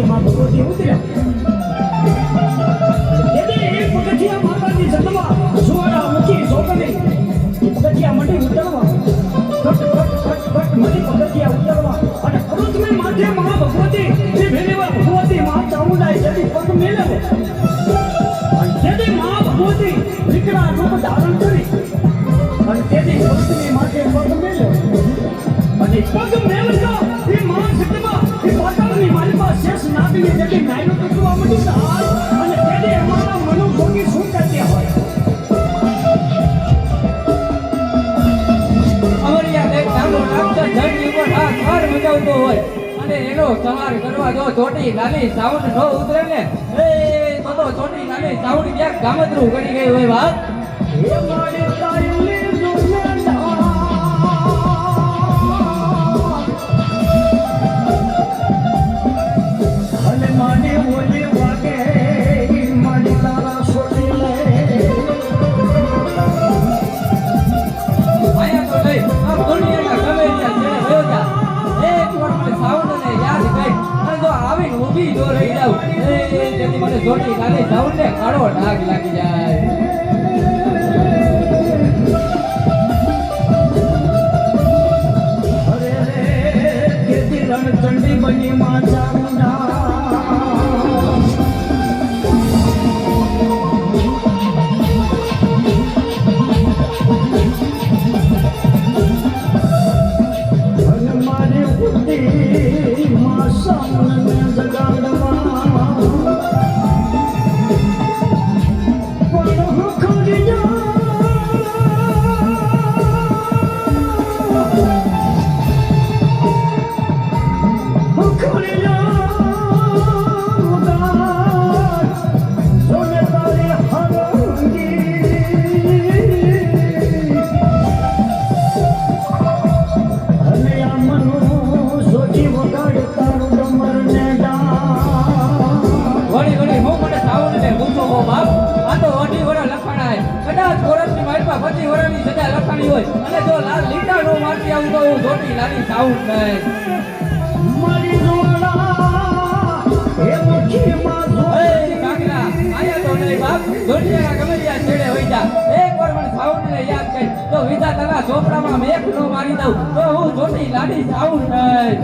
你们都听不见？સહાર કરવા જો ચોટી લાલી સાઉન્ડ નો ઉતરે ને. એ બધો ચોટી લાલી સાઉન્ડ ક્યાંક ગામતરું કરી ગઈ હોય વાત. માને ઓલે લાગ લાગી જાય. છેડે હોઈ એક વાર પણ સાઉન્ડને યાદ કરી. તો વિધા તારા ચોપડામાં મેઘ નો મારી દઉં. તો હું જોટી લાડી સાઉન્ડ નહીં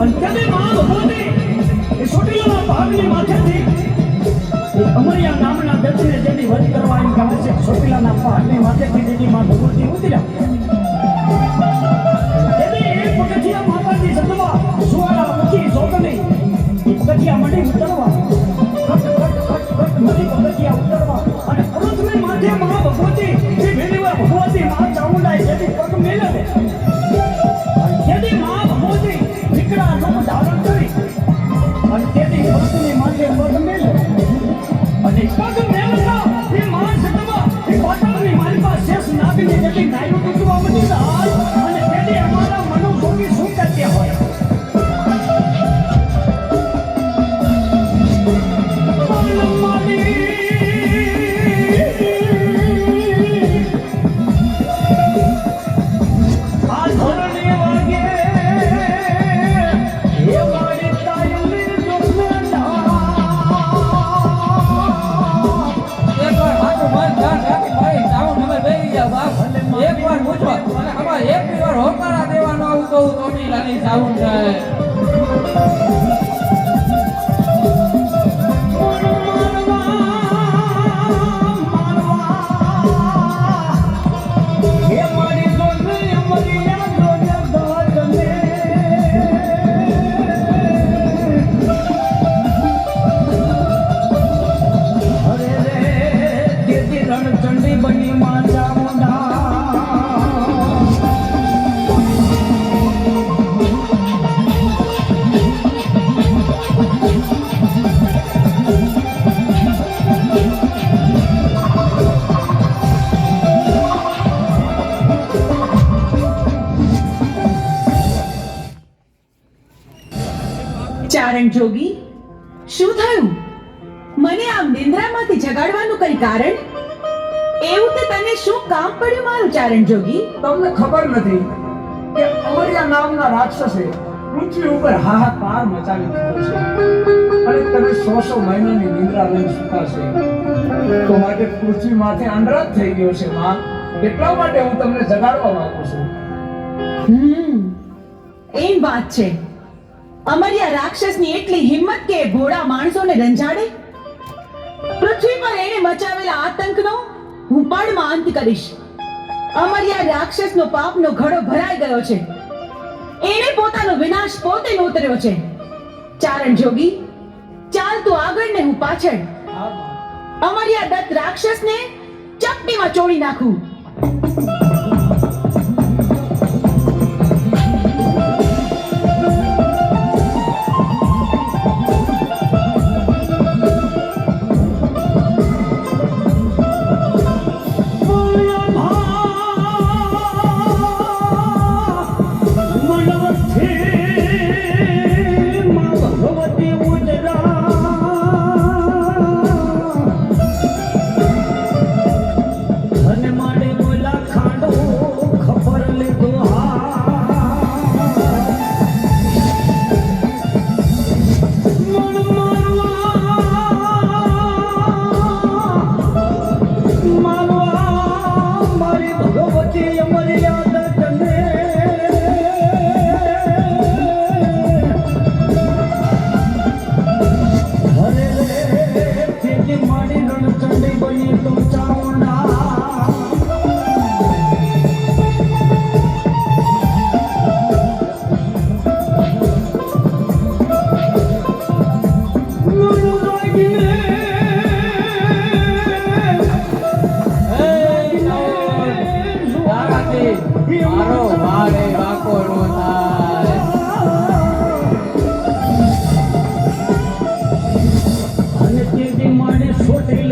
અને માં દક્ષિણે જેની વધ કરવા એમ છે, સોટીલાના પહાડની માથેથી જેની માં ભગવતી ઉતર્યા. તેને એ પગથિયા માતાજી ઉતરવા. અને અરુતની 那我在 નિંદ્રામાંથી જગાડવાનું કઈ કારણ? એવું તે તને શું કામ પડ્યું મારું ચારણ જોગી? તમને ખબર નથી કે અમરિયા નામના રાક્ષસે પૃથ્વી ઉપર હાહાકાર મચાવી દીધો છે. અને તમે સો સો મહિનાની નિંદ્રા લઈને સુતા તો માટે પૃથ્વી માથે અંડરાજ થઈ ગયો છે માં. એટલા માટે હું તમને જગાડવા માંગુ છું. હમ એમ વાત છે. અમરિયા રાક્ષસની એટલી હિંમત કે ભોળા માણસોને રંજાડે? પૃથ્વી પર એણે મચાવેલા આતંકનો હું પળમાં અંત કરીશ. અમર્યા રાક્ષસનો પાપનો ઘડો ભરાઈ ગયો છે. એણે પોતાનો વિનાશ પોતે નોતર્યો છે. ચારણ જોગી ચાલ તું આગળ ને હું પાછળ. અમર્યા દત્ત રાક્ષસને ચપટીમાં ચોળી નાખું. તારાથી મારો ભારે વાંકો છોટી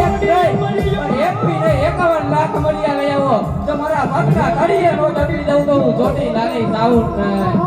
એક નહીં એક બી નહીં લાખ મળ્યા લઈ આવો તો મારા ભક્તના ઘડીએ નો દબી દઉં તો હું ચોટી લાગે ચાવડ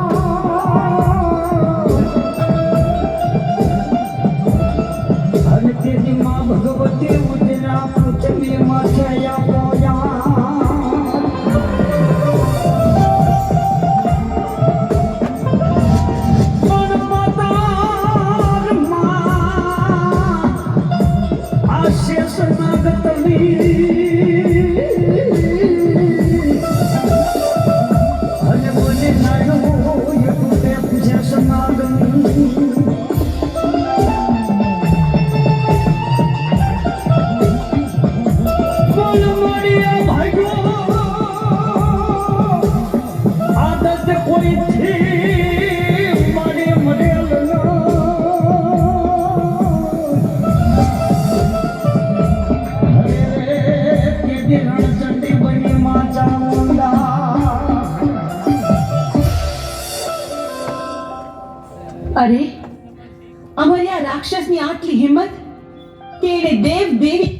કે એણે દેવ દેવી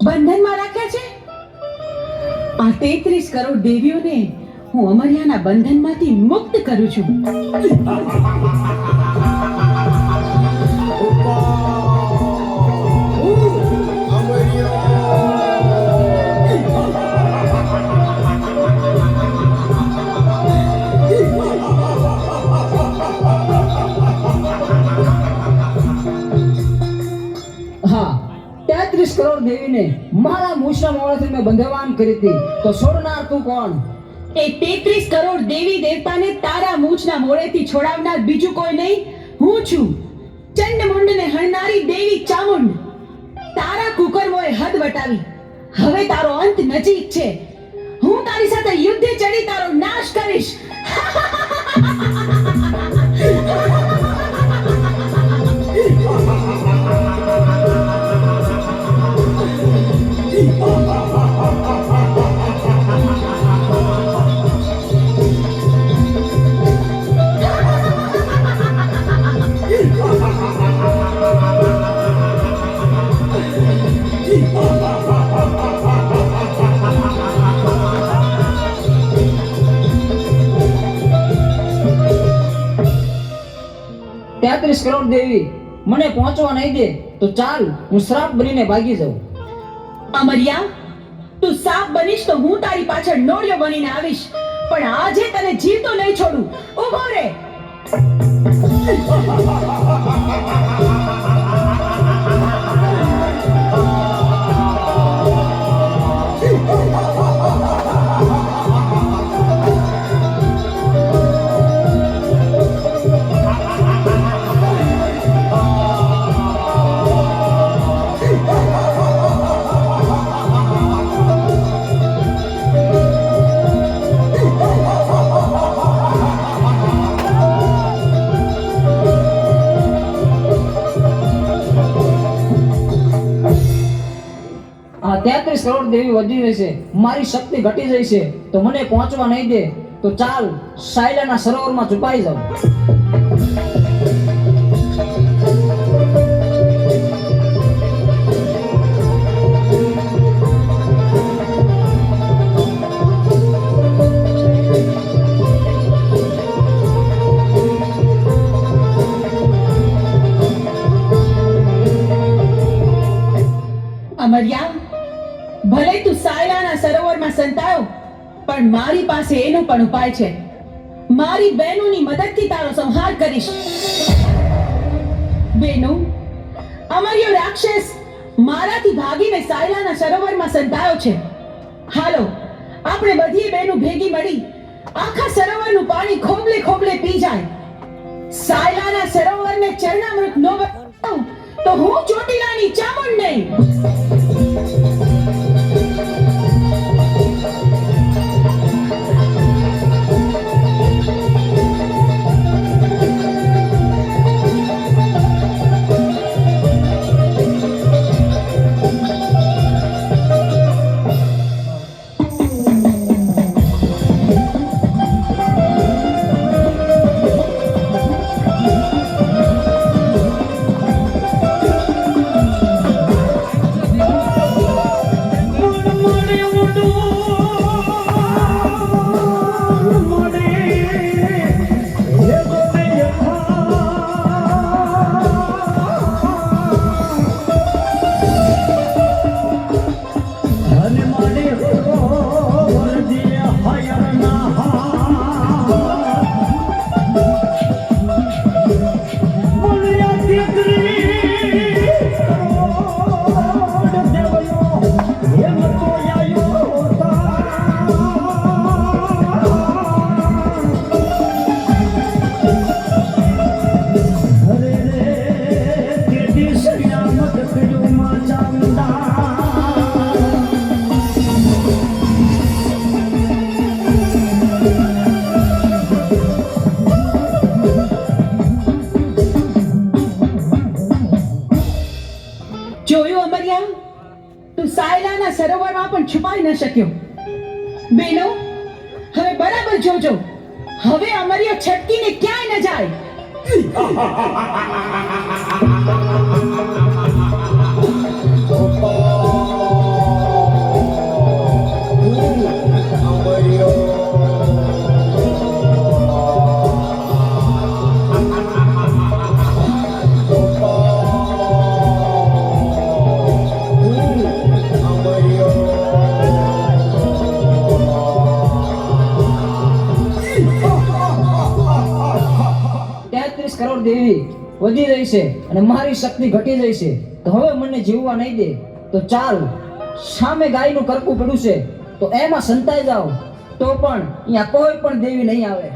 બંધનમાં રાખ્યા છે? આ તેત્રીસ કરોડ દેવીઓને હું અમર્યાના બંધનમાંથી મુક્ત કરું છું. તેત્રીસ કરોડ દેવીને મારા મૂછના મોડાથી મેં બંધવાન કરી હતી. તો છોડનાર તું કોણ? એ તેત્રીસ કરોડ દેવી દેવતાને તારા મૂછના મોડેથી છોડાવનાર બીજું કોઈ નહીં. હું છું ચંડમુંડને હણનારી દેવી ચામુંડ. તારા કુકર્મોએ હદ વટાવી. હવે તારો અંત નજીક છે. હું તારી સાથે યુદ્ધે ચડી તારો નાશ કરીશ. તેત્રીસ દેવી, મને પહોંચવા નહીં દે, તો ચાલ, હું શ્રાપ બનીને ભાગી જાઉં. અમરિયા, તું સાપ બનીશ તો હું તારી પાછળ નોળિયો બનીને આવીશ. પણ આજે તને જીવતો નહીં છોડું. ઊભો રે. કરોડ દેવી વધી જશે મારી શક્તિ ઘટી જઈ છે. તો મને પહોંચવા નહીં દે. તો ચાલ, સાયલાના સરોવરમાં છુપાઈ જાઉં મારી પાસે એનો પણ ઉપાય છે. મારી બહેનોની મદદથી તારો સંહાર કરીશ. બેનો, અમર્યો રાક્ષસ મારાથી ભાગીને સાયલાના સરોવરમાં સંતાયો છે. હાલો, આપણે બધી બહેનો ભેગી મળી આખા સરોવરનું પાણી ખોબલે ખોબલે પી જાય. સાયલાના સરોવરને ચરણામૃત નો તો હું ચોટીલાની ચામુંડ નહીં. સાયલાના સરોવરમાં પણ છુપાઈ ન શક્યો. બેનો, હવે બરાબર જોજો. હવે અમરિયો છટકીને ક્યાંય ન જાય. વધી રહી છે અને મારી શક્તિ ઘટી રહી છે. તો હવે મને જીવવા નહીં દે. તો ચાલ, સામે ગાયનું કરકું પડ્યું છે. તો એમાં સંતાઈ જાઓ. તો પણ અહીંયા કોઈ પણ દેવી નહીં આવે.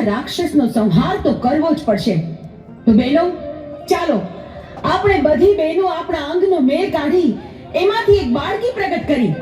અમરિયા રાક્ષસનો સંહાર તો કરવો જ પડશે. તો બેનો, ચાલો, આપણે બધી બહેનો આપણા અંગનો મેળ કાઢી એમાંથી એક બાળકી પ્રગટ કરી.